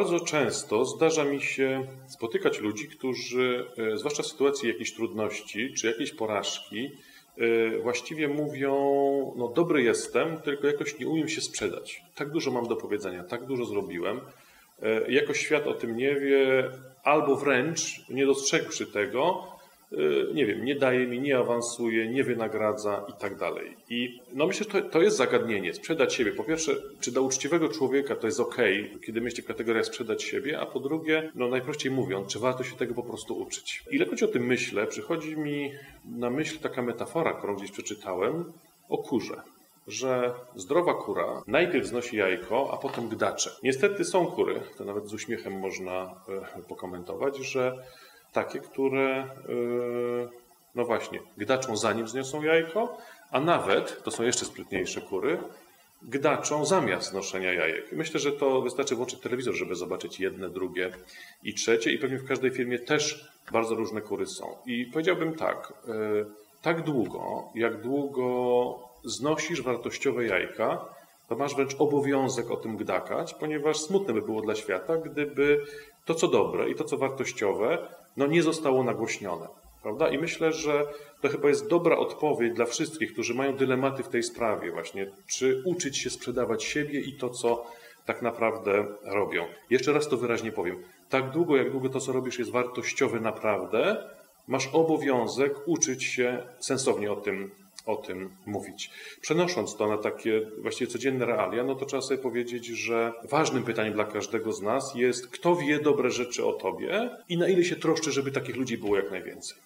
bardzo często zdarza mi się spotykać ludzi, którzy, e, zwłaszcza w sytuacji jakiejś trudności czy jakiejś porażki, e, właściwie mówią: No, dobry jestem, tylko jakoś nie umiem się sprzedać. Tak dużo mam do powiedzenia, tak dużo zrobiłem. E, jakoś świat o tym nie wie, albo wręcz nie dostrzegłszy tego, nie wiem, nie daje mi, nie awansuje, nie wynagradza i tak dalej. I no myślę, że to, to jest zagadnienie, sprzedać siebie. Po pierwsze, czy dla uczciwego człowieka to jest ok, kiedy myśli w kategoriach sprzedać siebie, a po drugie, no najprościej mówiąc, czy warto się tego po prostu uczyć. Ilekroć o tym myślę, przychodzi mi na myśl taka metafora, którą gdzieś przeczytałem, o kurze że zdrowa kura najpierw znosi jajko, a potem gdacze. Niestety są kury, to nawet z uśmiechem można e, pokomentować, że takie, które, yy, no właśnie, gdaczą zanim zniosą jajko, a nawet, to są jeszcze sprytniejsze kury, gdaczą zamiast noszenia jajek. Myślę, że to wystarczy włączyć telewizor, żeby zobaczyć jedne, drugie i trzecie i pewnie w każdej firmie też bardzo różne kury są. I powiedziałbym tak, yy, tak długo, jak długo znosisz wartościowe jajka, to masz wręcz obowiązek o tym gdakać, ponieważ smutne by było dla świata, gdyby to, co dobre i to, co wartościowe, no nie zostało nagłośnione. Prawda? I myślę, że to chyba jest dobra odpowiedź dla wszystkich, którzy mają dylematy w tej sprawie, właśnie, czy uczyć się sprzedawać siebie i to, co tak naprawdę robią. Jeszcze raz to wyraźnie powiem. Tak długo, jak długo to, co robisz, jest wartościowe naprawdę, masz obowiązek uczyć się sensownie o tym o tym mówić. Przenosząc to na takie właściwie codzienne realia, no to trzeba sobie powiedzieć, że ważnym pytaniem dla każdego z nas jest, kto wie dobre rzeczy o tobie i na ile się troszczy, żeby takich ludzi było jak najwięcej.